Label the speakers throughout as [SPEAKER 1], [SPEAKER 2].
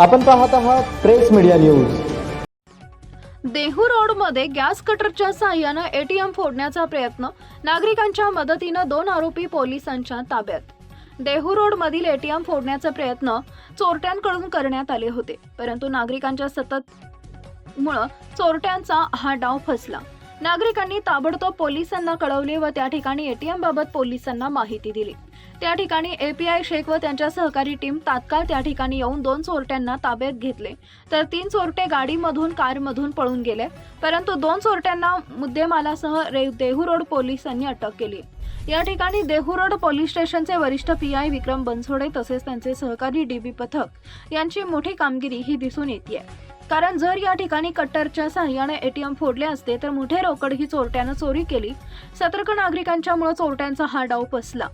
[SPEAKER 1] आपण पाहत आहात प्रेस मीडिया न्यूज.
[SPEAKER 2] देहू रोडमध्ये गॅस कटरच्या सहाय्यानं एटीएम फोडण्याचा प्रयत्न. नागरिकांच्या मदतीनं दोन आरोपी पोलिसांच्या ताब्यात. देहू रोड मधील एटीएम फोडण्याचा प्रयत्न चोरट्यांकडून करण्यात आले होते. परंतु नागरिकांच्या सतत मुळे चोरट्यांचा हा डाव फसला. नागरिकांनी ताबडतोब पोलिसांना कळवले व त्या ठिकाणी एटीएम बाबत पोलिसांना माहिती दिली. त्या ठिकाणी एपीआय शेख व त्यांच्या सहकारी टीम तात्काळ त्या ठिकाणी येऊन दोन चोरट्यांना ताब्यात घेतले. तर तीन चोरटे गाडीमधून कारमधून पळून गेले. परंतु दोन चोरट्यांना मुद्देमालासह रे देहू रोड पोलिसांनी अटक केली. या ठिकाणी देहू रोड पोलीस स्टेशनचे वरिष्ठ पी आय विक्रम बनसोडे तसेच त्यांचे सहकारी डीबी पथक यांची मोठी कामगिरी ही दिसून येते कारण जर या ठिकाणी कट्टरच्या साह्याने एटीएम फोडले असते तर मोठे रोकड ही चोरट्यानं चोरी केली. सतर्क नागरिकांच्यामुळे चोरट्यांचा हा डाव फसला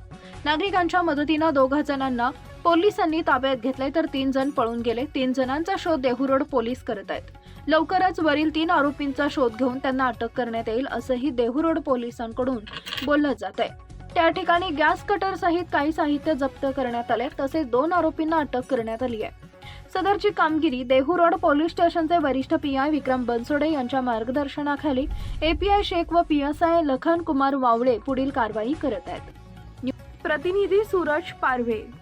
[SPEAKER 2] नागरिकांच्या मदतीनं दोघा जणांना पोलिसांनी ताब्यात घेतले तर तीन जण पळून गेले. तीन जणांचा शोध देहू रोड पोलीस करत आहेत. लवकरच वरील तीन आरोपींचा शोध घेऊन त्यांना अटक करण्यात येईल असंही देहू रोड पोलिसांकडून बोललं जात आहे. त्या ठिकाणी गॅस कटर सहित काही साहित्य जप्त करण्यात आले तसेच दोन आरोपींना अटक करण्यात आली आहे. सदरची कामगिरी देहू रोड पोलीस स्टेशनचे वरिष्ठ पी आय विक्रम बनसोडे यांच्या मार्गदर्शनाखाली एपीआय शेख व पीएसआय लखन कुमार वावळे पुढील कारवाई करत आहेत. प्रतिनिधी सूरज पारवे.